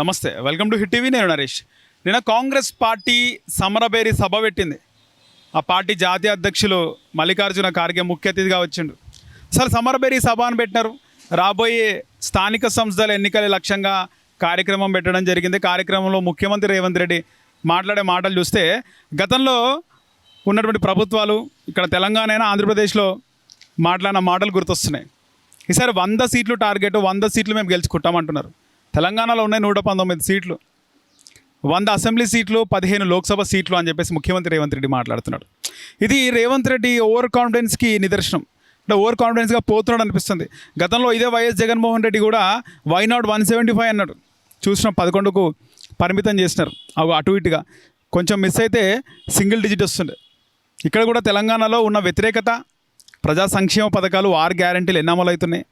నమస్తే welcome to hit TV నేను నరేష్. నిన్న కాంగ్రెస్ పార్టీ సమరబేరి సభ పెట్టింది. ఆ పార్టీ జాతీయ అధ్యక్షులు మల్లికార్జున ఖార్గే ముఖ్య అతిథిగా వచ్చిండు. అసలు సమరబేరి సభ అని పెట్టినారు. రాబోయే స్థానిక సంస్థల ఎన్నికల లక్ష్యంగా కార్యక్రమం పెట్టడం జరిగింది. కార్యక్రమంలో ముఖ్యమంత్రి రేవంత్ రెడ్డి మాట్లాడే మాటలు చూస్తే గతంలో ఉన్నటువంటి ప్రభుత్వాలు ఇక్కడ తెలంగాణ అయినా ఆంధ్రప్రదేశ్లో మాట్లాడిన మాటలు గుర్తొస్తున్నాయి. ఈసారి వంద సీట్లు టార్గెట్ వంద సీట్లు మేము గెలుచుకుంటామంటున్నారు. తెలంగాణలో ఉన్నాయి నూట పంతొమ్మిది సీట్లు. వంద అసెంబ్లీ సీట్లు పదిహేను లోక్సభ సీట్లు అని చెప్పేసి ముఖ్యమంత్రి రేవంత్ రెడ్డి మాట్లాడుతున్నాడు. ఇది రేవంత్ రెడ్డి ఓవర్ కాన్ఫిడెన్స్కి నిదర్శనం. అంటే ఓవర్ కాన్ఫిడెన్స్గా పోతున్నాడు అనిపిస్తుంది. గతంలో ఇదే వైఎస్ జగన్మోహన్ రెడ్డి కూడా why not one seventy five అన్నాడు. చూసిన పదకొండుకు పరిమితం చేసినారు. అవి అటు ఇటుగా. కొంచెం మిస్ అయితే సింగిల్ డిజిట్ వస్తుండే. ఇక్కడ కూడా తెలంగాణలో ఉన్న వ్యతిరేకత ప్రజా సంక్షేమ పథకాలు ఆర్ గ్యారంటీలు ఎన్ని అమలు అవుతున్నాయి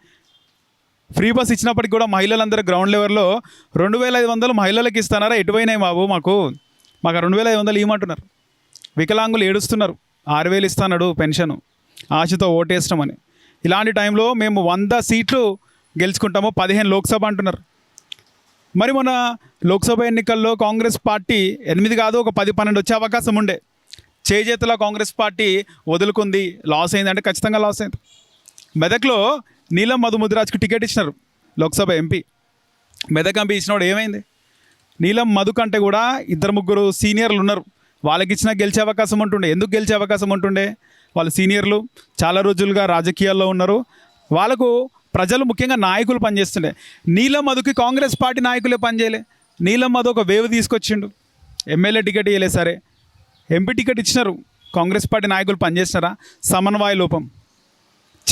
ఫ్రీ బస్ ఇచ్చినప్పటికి కూడా మహిళలందరూ గ్రౌండ్ లెవెల్లో రెండు వేల ఐదు వందలు మహిళలకు ఇస్తున్నారా ఎటువైనాయి బాబు మాకు? మాకు రెండు వేల ఐదు వందలు ఇవ్వమంటున్నారు. వికలాంగులు ఏడుస్తున్నారు. ఆరు వేలు ఇస్తున్నాడు పెన్షన్. ఆశతో ఓటేస్తామని ఇలాంటి టైంలో మేము వంద సీట్లు గెలుచుకుంటాము పదిహేను లోక్సభ అంటున్నారు. మరి మన లోక్సభ ఎన్నికల్లో కాంగ్రెస్ పార్టీ ఎనిమిది కాదు ఒక పది పన్నెండు వచ్చే అవకాశం ఉండే. చేజేతలో కాంగ్రెస్ పార్టీ వదులుకుంది లాస్ అయిందంటే ఖచ్చితంగా లాస్ అయింది. మెదక్లో నీలం మధు ముదిరాజ్కి టికెట్ ఇచ్చినారు లోక్సభ ఎంపీ. మెదక్ ఎంపీ ఏమైంది? నీలం మధు కంటే కూడా ఇద్దరు ముగ్గురు సీనియర్లు ఉన్నారు. వాళ్ళకి ఇచ్చినా గెలిచే అవకాశం ఉంటుండే. ఎందుకు గెలిచే అవకాశం ఉంటుండే? వాళ్ళ సీనియర్లు చాలా రోజులుగా రాజకీయాల్లో ఉన్నారు. వాళ్ళకు ప్రజలు ముఖ్యంగా నాయకులు పనిచేస్తుండే. నీలం మధుకి కాంగ్రెస్ పార్టీ నాయకులే పనిచేయలే. నీలం మధు ఒక వేవ్ తీసుకొచ్చిండు. ఎమ్మెల్యే టికెట్ ఇవ్వలే సరే. ఎంపీ టికెట్ ఇచ్చినారు. కాంగ్రెస్ పార్టీ నాయకులు పనిచేసినారా? సమన్వయ లోపం.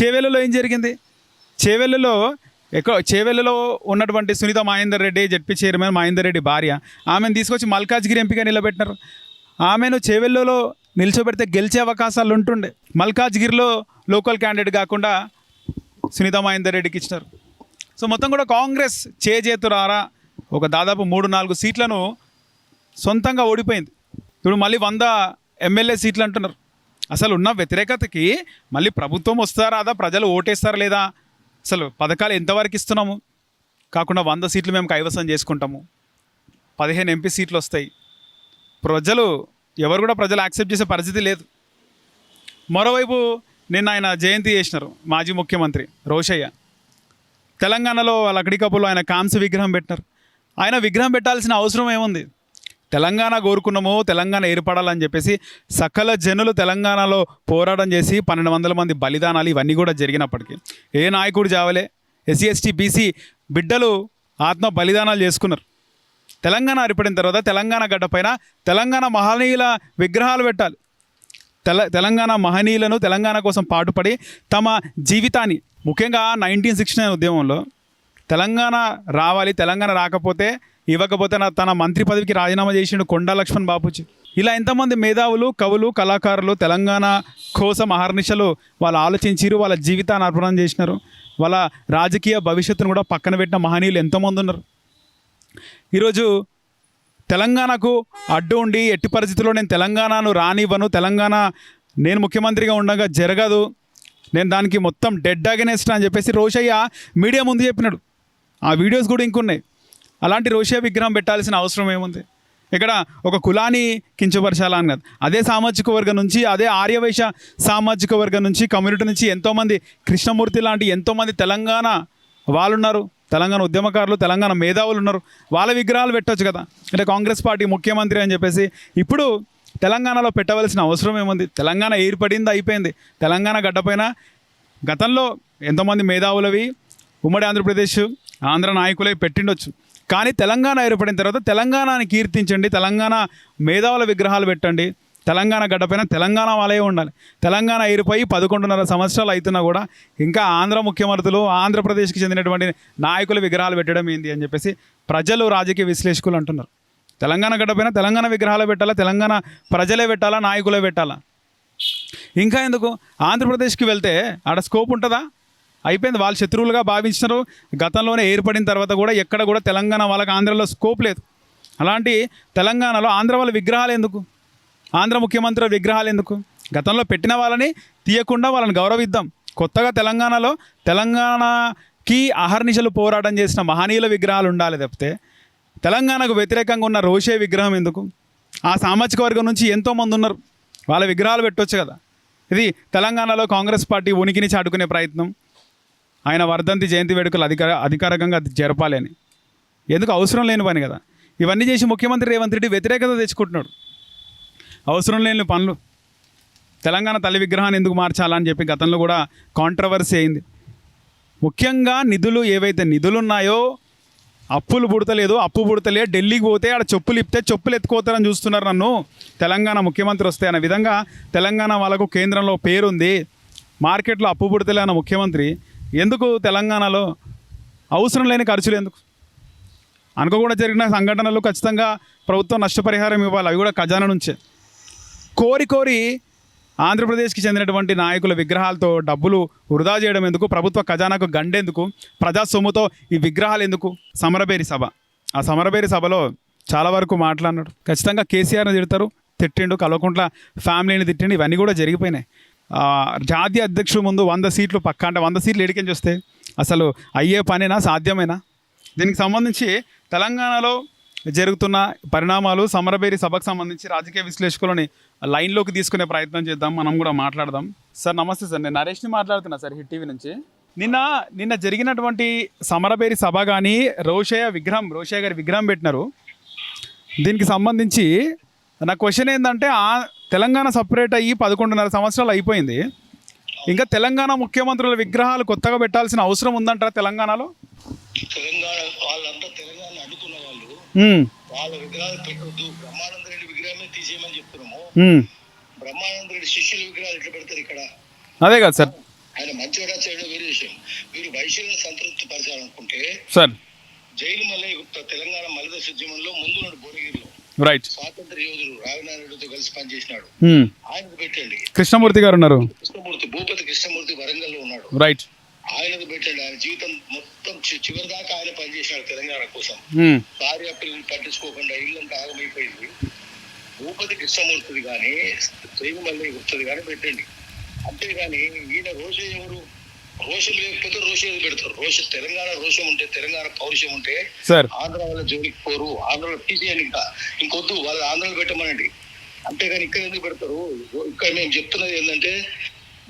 చేవేలలో ఏం జరిగింది? చేవెళ్ళలో ఎక్కడో చేవెళ్ళలో ఉన్నటువంటి సునీత మహేందర్ రెడ్డి జడ్పీ చైర్మన్ మహేందర్ రెడ్డి భార్య. ఆమెను తీసుకొచ్చి మల్కాజ్గిరి ఎంపీగా నిలబెట్టినారు. ఆమెను చేవెళ్ళలో నిల్చోబెడితే గెలిచే అవకాశాలు ఉంటుండే. మల్కాజ్గిరిలో లోకల్ క్యాండిడేట్ కాకుండా సునీత మహేందర్ రెడ్డికి ఇచ్చినారు. సో మొత్తం కూడా కాంగ్రెస్ చేజేతురారా ఒక దాదాపు మూడు నాలుగు సీట్లను సొంతంగా ఓడిపోయింది. ఇప్పుడు మళ్ళీ వంద ఎమ్మెల్యే సీట్లు అంటున్నారు. అసలు ఉన్న వ్యతిరేకతకి మళ్ళీ ప్రభుత్వం వస్తారా? అదా ప్రజలు ఓటేస్తారా లేదా? అసలు పథకాలు ఎంతవరకు ఇస్తున్నాము? కాకుండా వంద సీట్లు మేము కైవసం చేసుకుంటాము. పదిహేను ఎంపీ సీట్లు వస్తాయి. ప్రజలు ఎవరు కూడా ప్రజలు యాక్సెప్ట్ చేసే పరిస్థితి లేదు. మరోవైపు నిన్న ఆయన జయంతి చేసినారు మాజీ ముఖ్యమంత్రి రోషయ్య. తెలంగాణలో లకడికప్పులో ఆయన కాంస్య విగ్రహం పెట్టినారు. ఆయన విగ్రహం పెట్టాల్సిన అవసరం ఏముంది? తెలంగాణ కోరుకున్నాము తెలంగాణ ఏర్పడాలని చెప్పేసి సకల జనులు తెలంగాణలో పోరాటం చేసి పన్నెండు వందల మంది బలిదానాలు ఇవన్నీ కూడా జరిగినప్పటికీ ఏ నాయకుడు జావలే ఎస్సీ ఎస్టీ బీసీ బిడ్డలు ఆత్మ బలిదానాలు చేసుకున్నారు. తెలంగాణ ఏర్పడిన తర్వాత తెలంగాణ గడ్డపైన తెలంగాణ మహనీయుల విగ్రహాలు పెట్టాలి. తెల తెలంగాణ మహనీయులను తెలంగాణ కోసం పాటుపడి తమ జీవితాన్ని ముఖ్యంగా నైన్టీన్ సిక్స్టీ నైన్ ఉద్యమంలో తెలంగాణ రావాలి తెలంగాణ రాకపోతే ఇవ్వకపోతే నా తన మంత్రి పదవికి రాజీనామా చేసిండు కొండా లక్ష్మణ్ బాపూజీ. ఇలా ఎంతమంది మేధావులు కవులు కళాకారులు తెలంగాణ కోసం అహర్నిశలు వాళ్ళు ఆలోచించారు వాళ్ళ జీవితాన్ని అర్పణం చేసినారు. వాళ్ళ రాజకీయ భవిష్యత్తును కూడా పక్కన పెట్టిన మహనీయులు ఎంతోమంది ఉన్నారు ఈరోజు తెలంగాణకు అడ్డు ఉండి ఎట్టి పరిస్థితుల్లో నేను తెలంగాణను రానివ్వను తెలంగాణ నేను ముఖ్యమంత్రిగా ఉండగా జరగదు. నేను దానికి మొత్తం డెడ్ అగెనెస్ట్ అని చెప్పేసి రోషయ్య మీడియా ముందు చెప్పినాడు. ఆ వీడియోస్ కూడా ఇంకున్నాయి. అలాంటి రోషే విగ్రహం పెట్టాల్సిన అవసరం ఏముంది? ఇక్కడ ఒక కులాన్ని కించపరచాలని అని కాదు. అదే సామాజిక వర్గం నుంచి అదే ఆర్యవైశ్య సామాజిక వర్గం నుంచి కమ్యూనిటీ నుంచి ఎంతోమంది కృష్ణమూర్తి లాంటి ఎంతోమంది తెలంగాణ వాళ్ళు ఉన్నారు తెలంగాణ ఉద్యమకారులు తెలంగాణ మేధావులు ఉన్నారు. వాళ్ళ విగ్రహాలు పెట్టవచ్చు కదా. అంటే కాంగ్రెస్ పార్టీ ముఖ్యమంత్రి అని చెప్పేసి ఇప్పుడు తెలంగాణలో పెట్టవలసిన అవసరం ఏముంది? తెలంగాణ ఏర్పడింది అయిపోయింది. తెలంగాణ గడ్డపైన గతంలో ఎంతోమంది మేధావులవి ఉమ్మడి ఆంధ్రప్రదేశ్ ఆంధ్ర నాయకులే పెట్టిండొచ్చు. కానీ తెలంగాణ ఏర్పడిన తర్వాత తెలంగాణని కీర్తించండి తెలంగాణ మేధావుల విగ్రహాలు పెట్టండి తెలంగాణ గడ్డపైన తెలంగాణ వాళ్ళే ఉండాలి. తెలంగాణ ఏరిపోయి పదకొండున్నర సంవత్సరాలు అవుతున్నా కూడా ఇంకా ఆంధ్ర ముఖ్యమంత్రులు ఆంధ్రప్రదేశ్కి చెందినటువంటి నాయకుల విగ్రహాలు పెట్టడం ఏంది అని చెప్పేసి ప్రజలు రాజకీయ విశ్లేషకులు అంటున్నారు. తెలంగాణ గడ్డపైన తెలంగాణ విగ్రహాలు పెట్టాలా తెలంగాణ ప్రజలే పెట్టాలా నాయకులే పెట్టాలా? ఇంకా ఎందుకు? ఆంధ్రప్రదేశ్కి వెళ్తే ఆడ స్కోప్ ఉంటుందా? అయిపోయింది. వాళ్ళు శత్రువులుగా భావించినారు. గతంలోనే ఏర్పడిన తర్వాత కూడా ఎక్కడ కూడా తెలంగాణ వాళ్ళకి ఆంధ్రలో స్కోప్ లేదు. అలాంటి తెలంగాణలో ఆంధ్ర వాళ్ళ విగ్రహాలు ఎందుకు? ఆంధ్ర ముఖ్యమంత్రి విగ్రహాలు ఎందుకు? గతంలో పెట్టిన వాళ్ళని తీయకుండా వాళ్ళని గౌరవిద్దాం. కొత్తగా తెలంగాణలో తెలంగాణకి అహర్నిశలు పోరాటం చేసిన మహనీయుల విగ్రహాలు ఉండాలి తప్పితే తెలంగాణకు వ్యతిరేకంగా ఉన్న రోషే విగ్రహం ఎందుకు? ఆ సామాజిక వర్గం నుంచి ఎంతోమంది ఉన్నారు. వాళ్ళ విగ్రహాలు పెట్టొచ్చు కదా. ఇది తెలంగాణలో కాంగ్రెస్ పార్టీ ఉనికిని చాటుకునే ప్రయత్నం. ఆయన వర్ధంతి జయంతి వేడుకలు అధికార అధికారికంగా జరపాలి అని. ఎందుకు? అవసరం లేని పని కదా. ఇవన్నీ చేసి ముఖ్యమంత్రి రేవంత్ రెడ్డి వ్యతిరేకత తెచ్చుకుంటున్నాడు. అవసరం లేని పనులు. తెలంగాణ తల్లి విగ్రహాన్ని ఎందుకు మార్చాలని చెప్పి గతంలో కూడా కాంట్రవర్సీ అయింది. ముఖ్యంగా నిధులు ఏవైతే నిధులు ఉన్నాయో అప్పులు పుడతలేదు అప్పు పుడతలే ఢిల్లీకి పోతే ఆడ చెప్పులు ఇప్పితే చెప్పులు ఎత్తుకోతారని చూస్తున్నారు నన్ను. తెలంగాణ ముఖ్యమంత్రి వస్తే అనే విధంగా తెలంగాణ వాళ్ళకు కేంద్రంలో పేరుంది. మార్కెట్లో అప్పు పుడతలే అన్న ముఖ్యమంత్రి. ఎందుకు తెలంగాణలో అవసరం లేని ఖర్చులు ఎందుకు? అనుకోకుండా జరిగిన సంఘటనలు ఖచ్చితంగా ప్రభుత్వం నష్టపరిహారం ఇవ్వాలి. అవి కూడా ఖజానా నుంచే. కోరి కోరి ఆంధ్రప్రదేశ్కి చెందినటువంటి నాయకుల విగ్రహాలతో డబ్బులు వృధా చేయడం ఎందుకు? ప్రభుత్వ ఖజానాకు గండెందుకు? ప్రజా సొమ్ముతో ఈ విగ్రహాలు ఎందుకు? సమరబేరి సభ. ఆ సమరబేరి సభలో చాలా వరకు మాట్లాడినాడు. ఖచ్చితంగా కేసీఆర్ని తిడతారు తిట్టిండు కల్వకుంట్ల ఫ్యామిలీని తిట్టిండు ఇవన్నీ కూడా జరిగిపోయినాయి. జాతీయ అధ్యక్షుడు ముందు వంద సీట్లు పక్క అంటే వంద సీట్లు ఎడికని చూస్తే? అసలు అయ్యే పనేనా? సాధ్యమేనా? దీనికి సంబంధించి తెలంగాణలో జరుగుతున్న పరిణామాలు సమరబేరి సభకు సంబంధించి రాజకీయ విశ్లేషకులని లైన్లోకి తీసుకునే ప్రయత్నం చేద్దాం. మనం కూడా మాట్లాడదాం. సార్ నమస్తే సార్. నేను నరేష్ని మాట్లాడుతున్నా సార్ హిట్ టీవీ నుంచి. నిన్న నిన్న జరిగినటువంటి సమరబేరి సభ కానీ రోషయ్య విగ్రహం రోషయ్య గారి విగ్రహం పెట్టినారు. దీనికి సంబంధించి నా క్వశ్చన్ ఏంటంటే ఆ తెలంగాణ సపరేట్ అయ్యి పదకొండున్నర సంవత్సరాలు అయిపోయింది. ఇంకా తెలంగాణ ముఖ్యమంత్రుల విగ్రహాలు కొత్తగా పెట్టాల్సిన అవసరం ఉందంటారా తెలంగాణలో? తెలంగాణ వాళ్ళంతా తెలంగాణ వాళ్ళు ఉమ్, వాళ్ళ విగ్రహాలు పెట్టొద్దు. బ్రహ్మానంద రెడ్డి విగ్రహమే తీసేయమని చెప్తున్నాము. బ్రహ్మానంద రెడ్డి శిష్యుల విగ్రహాలు ఎట్లా పెడతారు ఇక్కడ? అదే కదా సార్. ఆయన మంచిగా చేయడం వేరే విషయం. మీరు వైశ్యులను సంతృప్తి పరచాలనుకుంటే సార్. జైలు మల్లయ్య గుప్తా తెలంగాణ మలిదశ ఉద్యమంలో ముందున్నాడు భువనగిరిలో. రైట్ స్వాతంత్ర యోధుడు రావినారాయణతో కలిసి పనిచేసినాడు. ఉమ్. ఆయనకు పెట్టండి కృష్ణమూర్తి గారు ఉన్నారు. కృష్ణమూర్తి భూపతి కృష్ణమూర్తి వరంగల్లో ఉన్నాడు. రైట్ ఆయనకు పెట్టండి ఆయన జీవితం మొత్తం చివరి దాకా ఆయన పనిచేసినాడు తెలంగాణ కోసం. భార్య పిల్లల్ని పట్టించుకోకుండా ఇల్లంతా ఆగమైపోయింది. భూపతి కృష్ణమూర్తిది కానీ శ్రీమల్లి గుప్తది కానీ పెట్టండి. అంతేగాని ఈయన రోషం ఎవరు? రోషం లేకపోతే రోషం ఏది పెడతారు. రోషం తెలంగాణ రోషం ఉంటే తెలంగాణ పౌరుషం ఉంటే ఆంధ్ర వాళ్ళ జోలికి పోరు. ఆంధ్రలో తీసేయండి ఇంకా. ఇంకొద్దు వాళ్ళు ఆంధ్రలో పెట్టమనండి. అంతేగాని ఇక్కడ ఎందుకు పెడతారు? ఇక్కడ మేము చెప్తున్నది ఏంటంటే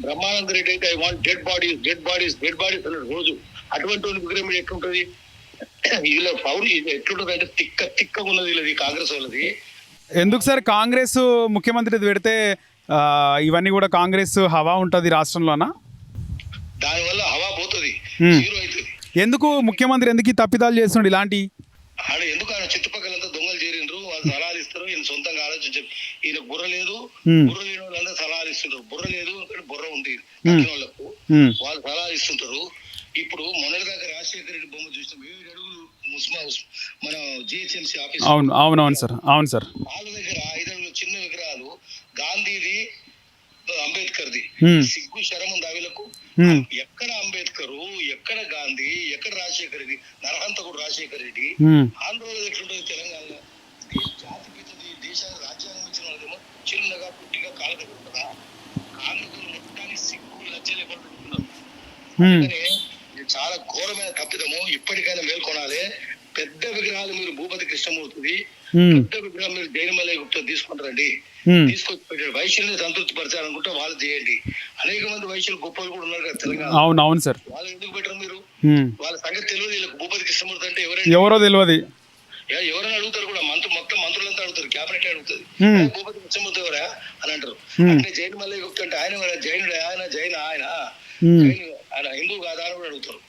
బ్రహ్మానంద రెడ్డి అయితే I want dead bodies dead bodies dead bodies అన్నాడు రోజు. అటువంటి వాళ్ళ విగ్రహం ఎట్లుంటది? వీళ్ళ పౌరు ఎట్లుంటది అంటే తిక్క తిక్కగా ఉన్నది వీళ్ళది కాంగ్రెస్ వాళ్ళది. ఎందుకు సార్? కాంగ్రెస్ ముఖ్యమంత్రి పెడితే ఇవన్నీ కూడా కాంగ్రెస్ హవా ఉంటుంది రాష్ట్రంలోనా? దానివల్ల హవా పోతుంది. జీరో అవుతుంది ఎందుకు ముఖ్యమంత్రి ఎందుకు తప్పిదాలు చేస్తున్నాడు ఇలాంటి? ఆడ ఎందుకు ఆయన చుట్టుపక్కలంతా దొంగలు చేరిండ్రు? వాళ్ళు సలహాలు ఇస్తారు ఈయన సొంతంగా ఆలోచించి ఈయన బుర్ర లేదు. బుర్ర లేని వాళ్ళంతా సలహాలు ఇస్తుంటారు. బుర్ర లేదు బుర్ర ఉంది. వాళ్ళకు వాళ్ళు సలహాలు ఇస్తుంటారు. ఇప్పుడు మొన్నటిదాకా రాజశేఖర రెడ్డి బొమ్మ చూసినాం ఏడు అడుగులు ముస్మా మన జిహెచ్ఎంసీ ఆఫీస్. అవును అవును అవును సార్. అవును సార్. వాళ్ళ దగ్గర ఐదు అడుగులు చిన్న విగ్రహాలు గాంధీది అంబేద్కర్ది. సిగ్గు శరం ఉంది వీళ్ళకు ఉమ్, ఎక్కడ అంబేద్కర్ ఎక్కడ గాంధీ ఎక్కడ రాజశేఖర రెడ్డి నరహంతకుడు రాజశేఖర రెడ్డి ఆంధ్రలో ఎట్లుంటుంది తెలంగాణలో జాతి పితది దేశానికి రాజ్యాంగం ఇచ్చిన వాళ్ళేమో చిన్నగా పుట్టిగా కాలక ఉంటుందా కాళ్ళకు మొత్తానికి సిగ్గు లజ్జలు ఇది చాలా ఘోరమైన తప్పిదము. ఇప్పటికైనా మేల్కొనాలి. పెద్ద విగ్రహాలు మీరు భూపతి కృష్ణమూర్తిది. ఉమ్, పెద్ద విగ్రహం మీరు జైనమలయ గుప్తా తీసుకుంటారండి. తీసుకొచ్చి వైశ్యుల్ని సంతృప్తి పరచాలనుకుంటే వాళ్ళు చేయండి. అనేక మంది వైశ్యులు గొప్పలు కూడా ఉన్నారు కదా తెలంగాణ. అవును అవును సార్. వాళ్ళు ఎందుకు పెట్టరు మీరు. వాళ్ళ సంగతి తెలియదు వీళ్ళకి. భూపతి కృష్ణమూర్తి అంటే ఎవరండి ఎవరో తెలియదు. ఎవరైనా అడుగుతారు కూడా. మంత్రి మొత్తం మంత్రులంతా అడుగుతారు. క్యాబినెట్ అడుగుతుంది భూపతి కృష్ణమూర్తి ఎవరా అని అంటారు. అంటే జైన్ మల్లయ్య గుప్తా అంటే ఆయన? జైనుడు ఆయన జైన్ ఆయన? ఆయన హిందూ కాదా అని కూడా అడుగుతారు.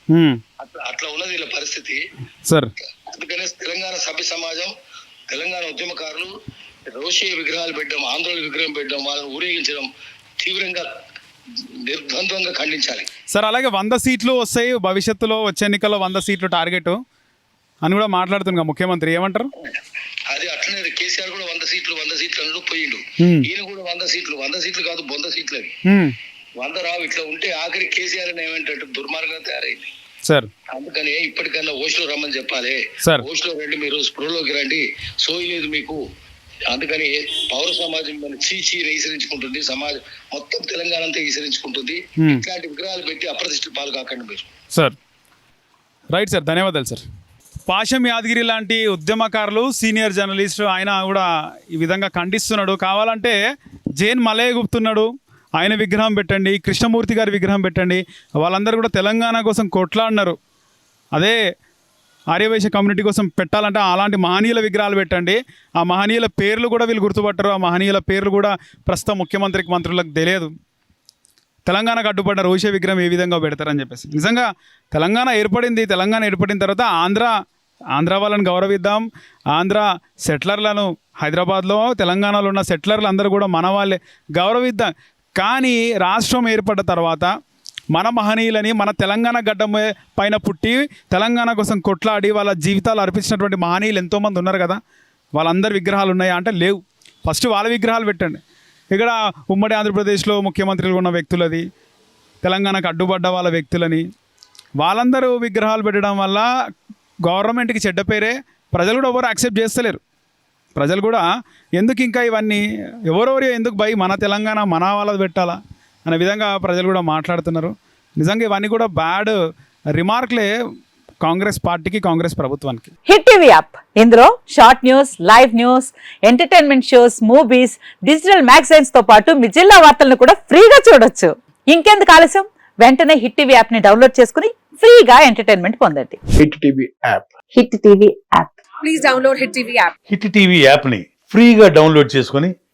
అట్లా అట్లా ఉన్నది వీళ్ళ పరిస్థితి. సార్. అందుకనే తెలంగాణ సభ్య సమాజం తెలంగాణ ఉద్యమకారులు రోషయ్య విగ్రహాలు పెట్టడం ఆంధ్రుల విగ్రహం పెట్టడం వాళ్ళని ఊరేగించడం తీవ్రంగా నిర్బంధంగా ఖండించాలి. సార్ అలాగే వంద సీట్లు వస్తాయి భవిష్యత్తులో వచ్చే ఎన్నికల్లో వంద సీట్లు టార్గెట్ అని కూడా మాట్లాడుతున్నా ముఖ్యమంత్రి. ఏమంటారు? అది అట్లనే కేసీఆర్ కూడా వంద సీట్లు వంద సీట్లు అన్నాడు పోయిండు. ఈయన కూడా వంద సీట్లు వంద సీట్లు కాదు బొంద సీట్లు అవి. వంద రావు ఇట్లా ఉంటే ఆఖరి కేసీఆర్ అని ఏమంటే దుర్మార్గంగా తయారైంది. సార్. అందుకని ఇప్పటికన్నా ఓష్లో రమ్మని చెప్పాలి. సార్. ఓష్లో రండి మీరు స్పృహలోకి రండి. సోయి లేదు మీకు. అందుకని పౌర సమాజం మన చీచీ ఈసరించుకుంటుంది సమాజం మొత్తం తెలంగాణ అంతా ఈసరించుకుంటుంది. ఇట్లాంటి విగ్రహాలు పెట్టి అప్రతిష్ట పాలు కాకండి మీరు. సార్. రైట్ సార్ ధన్యవాదాలు సార్. పాషం యాదగిరి లాంటి ఉద్యమకారులు సీనియర్ జర్నలిస్ట్ ఆయన కూడా ఈ విధంగా ఖండిస్తున్నాడు. కావాలంటే జైన్ మలయ గుప్తున్నాడు ఆయన విగ్రహం పెట్టండి కృష్ణమూర్తి గారి విగ్రహం పెట్టండి. వాళ్ళందరూ కూడా తెలంగాణ కోసం కొట్లాడినారు. అదే ఆర్యవైశ్య కమ్యూనిటీ కోసం పెట్టాలంటే అలాంటి మహనీయుల విగ్రహాలు పెట్టండి. ఆ మహనీయుల పేర్లు కూడా వీళ్ళు గుర్తుపట్టరు. ఆ మహనీయుల పేర్లు కూడా ప్రస్తుతం ముఖ్యమంత్రికి మంత్రులకు తెలియదు. తెలంగాణకు అడ్డుపడ్డ రోషే విగ్రహం ఏ విధంగా పెడతారని చెప్పేసి. నిజంగా తెలంగాణ ఏర్పడింది తెలంగాణ ఏర్పడిన తర్వాత ఆంధ్ర ఆంధ్ర వాళ్ళని గౌరవిద్దాం. ఆంధ్ర సెటిలర్లను హైదరాబాద్లో తెలంగాణలో ఉన్న సెటిలర్లు అందరూ కూడా మన వాళ్ళే గౌరవిద్దాం. కానీ రాష్ట్రం ఏర్పడ్డ తర్వాత మన మహనీయులని మన తెలంగాణ గడ్డ పైన పుట్టి తెలంగాణ కోసం కొట్లాడి వాళ్ళ జీవితాలు అర్పించినటువంటి మహనీయులు ఎంతోమంది ఉన్నారు కదా. వాళ్ళందరి విగ్రహాలు ఉన్నాయా అంటే లేవు. ఫస్ట్ వాళ్ళ విగ్రహాలు పెట్టండి. ఇక్కడ ఉమ్మడి ఆంధ్రప్రదేశ్లో ముఖ్యమంత్రులు ఉన్న వ్యక్తులది తెలంగాణకు అడ్డుపడ్డ వాళ్ళ వ్యక్తులని. వాళ్ళందరూ విగ్రహాలు పెట్టడం వల్ల గవర్నమెంట్కి చెడ్డ పేరే ప్రజలు కూడా ఎవరు యాక్సెప్ట్ చేస్తలేరు. ప్రజలు కూడా ఎందుకు ఇంకా ఇవన్నీ ఎవరెవరు ఎందుకు భయ? మన తెలంగాణ మన వాళ్ళది పెట్టాలా? అనే విధంగా ప్రజలు కూడా మాట్లాడుతున్నారు. నిజంగా ఇవన్నీ కూడా బ్యాడ్ రిమార్క్లే కాంగ్రెస్ పార్టీకి కాంగ్రెస్ ప్రభుత్వానికి. Hit TV app. ఇందులో short news live news entertainment shows movies digital మ్యాగజైన్స్తో పాటు మీ జిల్లా వార్తలను కూడా ఫ్రీగా చూడొచ్చు. ఇంకెందుకు ఆలస్యం? వెంటనే హిట్ టీవీ యాప్ని డౌన్లోడ్ చేసుకుని ఫ్రీగా ఎంటర్టైన్మెంట్ పొందండి. Hit TV app. Hit TV app. Please download Hit TV app. Hit TV యాప్ని ఫ్రీగా డౌన్లోడ్ చేసుకొని